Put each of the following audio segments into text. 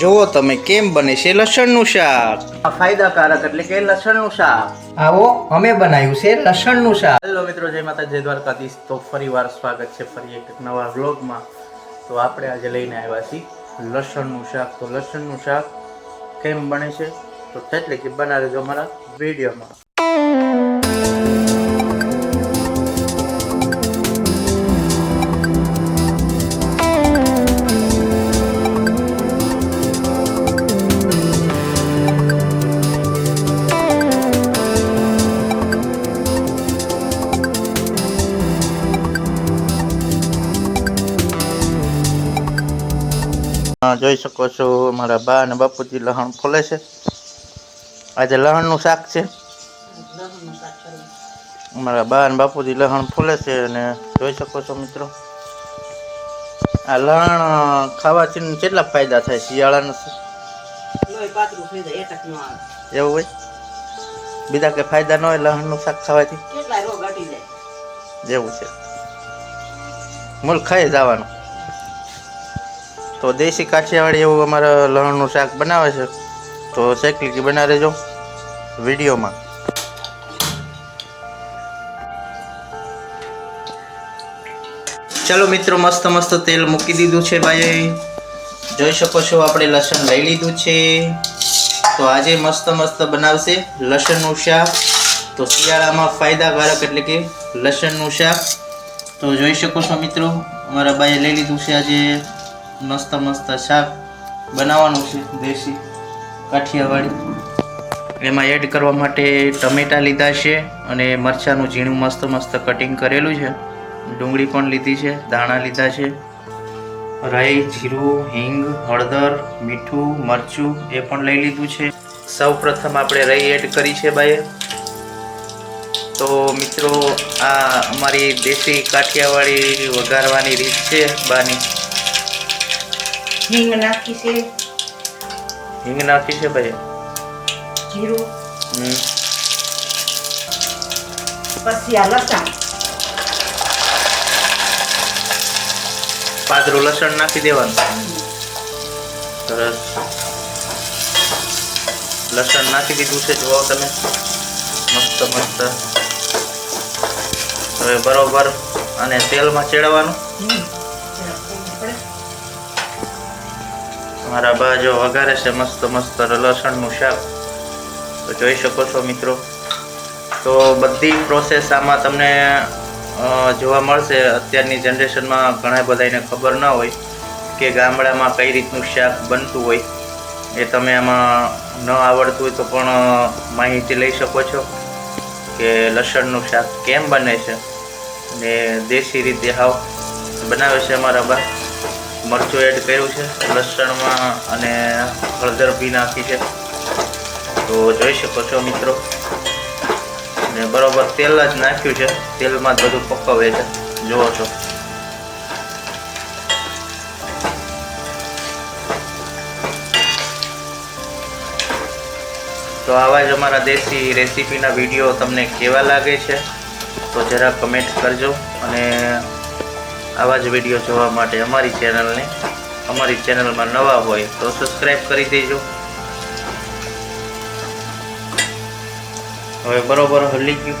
જુઓ તમે કેમ બને છે લસણનું શાક? આ ફાયદાકારક એટલે કે લસણનું શાક. આવો અમે બનાવ્યું છે લસણનું શાક. હેલો મિત્રો જય માતા જય દ્વારકાધીશ. તો ફરીવાર સ્વાગત છે ફરી એક નવા વ્લોગમાં. તો આપણે આજે લઈને આવ્યા છીએ લસણનું શાક. તો લસણનું શાક કેમ બને છે? તો એટલે કે બનાવેજો અમારા વિડીયોમાં. જોઈ શકો છો મારા બા અને બાપુજી લહણ ફોલે છે. આજે લહણનું શાક છે. મારા બા અને બાપુજી લહણ ફોલે છે અને જોઈ શકો છો મિત્રો. આ લહણ ખાવાથી કેટલા ફાયદા થાય? શિયાળાના એવું હોય? બીજા કે ફાયદા ન હોય લહણનું શાક ખાવાથી? જેવું છે. મૂળ ખાઈ જવાનું. તો દેશી કાઠિયાવાડી એવું અમારા લણનું શાક બનાવે છે, તો શેકલી બના રહેજો વિડીયોમાં. ચાલો મિત્રો, મસ્ત મસ્ત તેલ મૂકી દીધું છે ભાઈ. જોઈ શકો છો, આપણે લસણ લઈ લીધું છે. તો આજે મસ્ત મસ્ત બનાવશે લસણનું શાક. તો શિયાળામાં ફાયદાકારક એટલે કે લસણનું શાક. તો જોઈ શકો છો મિત્રો, અમારા બાઈએ લઈ લીધું છે આજે મસ્ત મસ્ત શાક બનાવવાનું છે, દેશી કાઠિયાવાડી. એમાં એડ કરવા માટે ટમેટા લીધા છે અને મરચાંનું ઝીણું મસ્ત મસ્ત કટિંગ કરેલું છે. ડુંગળી પણ લીધી છે દાણા લીધા છે. રાઈ, જીરું, હિંગ, હળદર, મીઠું, મરચું એ પણ લઈ લીધું છે. સૌ પ્રથમ આપણે રાઈ એડ કરી છે બાઈએ તો મિત્રો, આ અમારી દેશી કાઠિયાવાડી વઘારવાની રીત છે બાની. હિંગ નાખી છે. હિંગ નાખી છે ભાઈ. જીરું. હમ. પછી આ લસણ. પાતળું લસણ નાખી દેવાનું. સરસ. લસણ નાખી દીધું છે જુઓ તમે. મસ્ત મસ્ત. હવે બરોબર અને તેલમાં ચેડવાનું. મારા બા જો વઘારે છે, મસ્ત મસ્ત લસણનું શાક. તો જોઈ શકો છો મિત્રો. તો બધી પ્રોસેસ આમાં તમને જોવા મળશે. અત્યારની જનરેશનમાં ઘણા બધાને ખબર ન હોય કે ગામડામાં કઈ રીતનું શાક બનતું હોય. એ તમે આમાં ન આવડતું હોય તો પણ માહિતી લઈ શકો છો કે લસણનું શાક કેમ બને છે. અને દેશી રીતે હાવ બનાવે છે અમારા બા. મરચું એડ કર્યું છે, લસણમાં અને હળદર બી નાખી છે. તો જોઈ શકો છો મિત્રો. અને બરોબર તેલ જ નાખ્યું છે. તેલમાં જ બધું પકવે છે. જુઓ છો. તો આવા જ અમારા દેશી રેસીપીના વીડિયો તમને કેવા લાગે છે? તો જરા કમેન્ટ કરજો અને આવા જ વીડિયો જોવા માટે અમારી ચેનલને, અમારી ચેનલમાં નવા હોય તો સબસ્ક્રાઈબ કરી દેજો. હવે બરોબર હલી ગયું.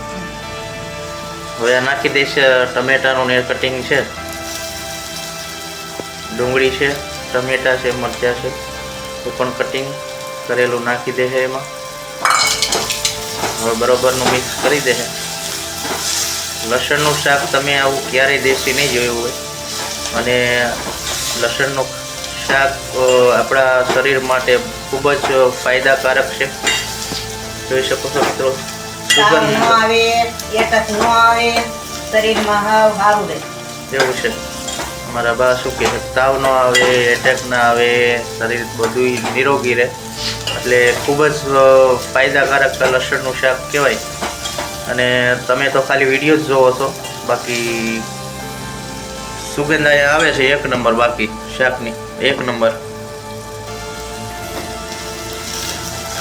હવે આ નાખી દઈશ ટમેટાનું ને કટિંગ છે. ડુંગળી છે, ટમેટા છે, મરચાં છે એ પણ કટિંગ કરેલું નાખી દે છે એમાં. હવે બરોબરનું મિક્સ કરી દે છે. લસણનું શાક તમે આવું ક્યારેય દેશી નહીં જોયું હોય. અને લસણનું શાક આપણા શરીર માટે ખૂબ જ ફાયદાકારક છે. જોઈ શકો છો મિત્રો. સુગંધ. આવે એટક ન આવે શરીરમાં હાવ સારું રહે. એવું છે. મારા બા શું કહે તાવ ન આવે એટેક ના આવે શરીર બધું નિરોગી રહે. એટલે ખૂબ જ ફાયદાકારક લસણનું શાક કહેવાય. અને તમે તો ખાલી વીડિયો જ જોવો છો. બાકી સુગંધ અહીંયા આવે છે એક નંબર બાકી શાકની એક નંબર.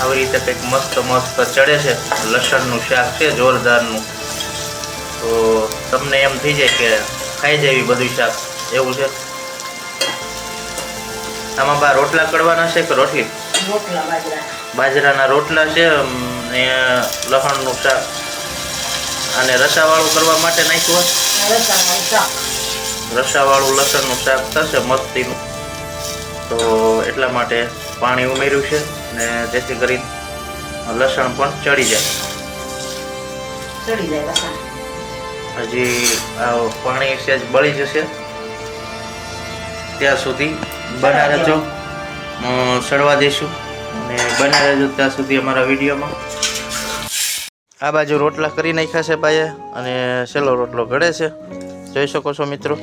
આવી રીતે કંઈક મસ્ત મસ્ત ચડે છે. લસણનું શાક છે જોરદારનું. તો તમને એમ થઈ જાય કે ખાઈ જાય બધું શાક. એવું છે? આમાં બા રોટલા કડવાના છે કે રોટલી? બાજરાના. રોટલા છે ને લસણનું શાક. અને રસાવાળું કરવા માટે નાખ્યું શાક. રસાવાળું લસણનું શાક થશે મસ્તીનું. તો એટલા માટે પાણી ઉમેર્યું છે ને જેથી કરી લસણ પણ ચડી જાય. હજી આ પાણી સહેજ બળી જશે. ત્યાં સુધી બના રહેજો સડવા દઈશું અને બના રહેજો ત્યાં સુધી અમારા વિડીયોમાં આ બાજુ રોટલા કરી નાખ્યા છે ભાઈએ અને છેલ્લો રોટલો ઘડે છે. જોઈ શકો છો મિત્રો,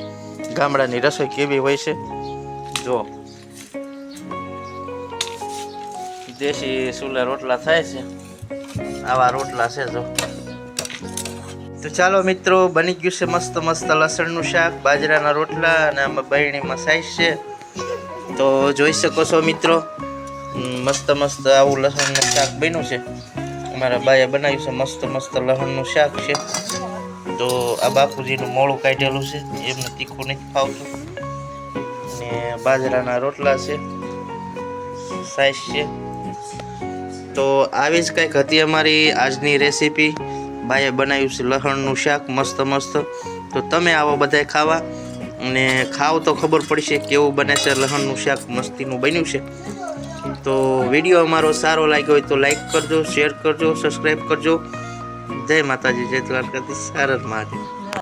ગામડાની રસોઈ કેવી હોય છે. જો. દેશી સુલા રોટલા થાય છે. આવા રોટલા છે જો. તો ચાલો મિત્રો, બની ગયું છે મસ્ત મસ્ત લસણનું શાક, બાજરાના રોટલા અને આમાં બહેણીમાં સાઈઝ છે. તો જોઈ શકો છો મિત્રો મસ્ત મસ્ત આવું લસણનું શાક બન્યું છે. અમારા બાએ બનાવ્યું છે મસ્ત મસ્ત લહણનું શાક છે. તો આ બાપુજીનું મોળું કાઢેલું છે, એમને તીખું નથી ફાવતું. ને બાજરાના રોટલા છે સાઈઝ છે. તો આવી જ કંઈક હતી અમારી આજની રેસીપી. બાએ બનાવ્યું છે લહણનું શાક, મસ્ત મસ્ત. તો તમે આવો બધાય ખાવા. અને ખાવ તો ખબર પડશે કેવું બને છે લહણનું શાક, મસ્તીનું બન્યું છે. તો વીડિયો અમારો સારો લાગ્યો હોય તો લાઈક કરજો શેર કરજો સબસ્ક્રાઈબ કરજો. જય માતાજી, જય દ્વારકાધીશ, સારદ મહાદેવ.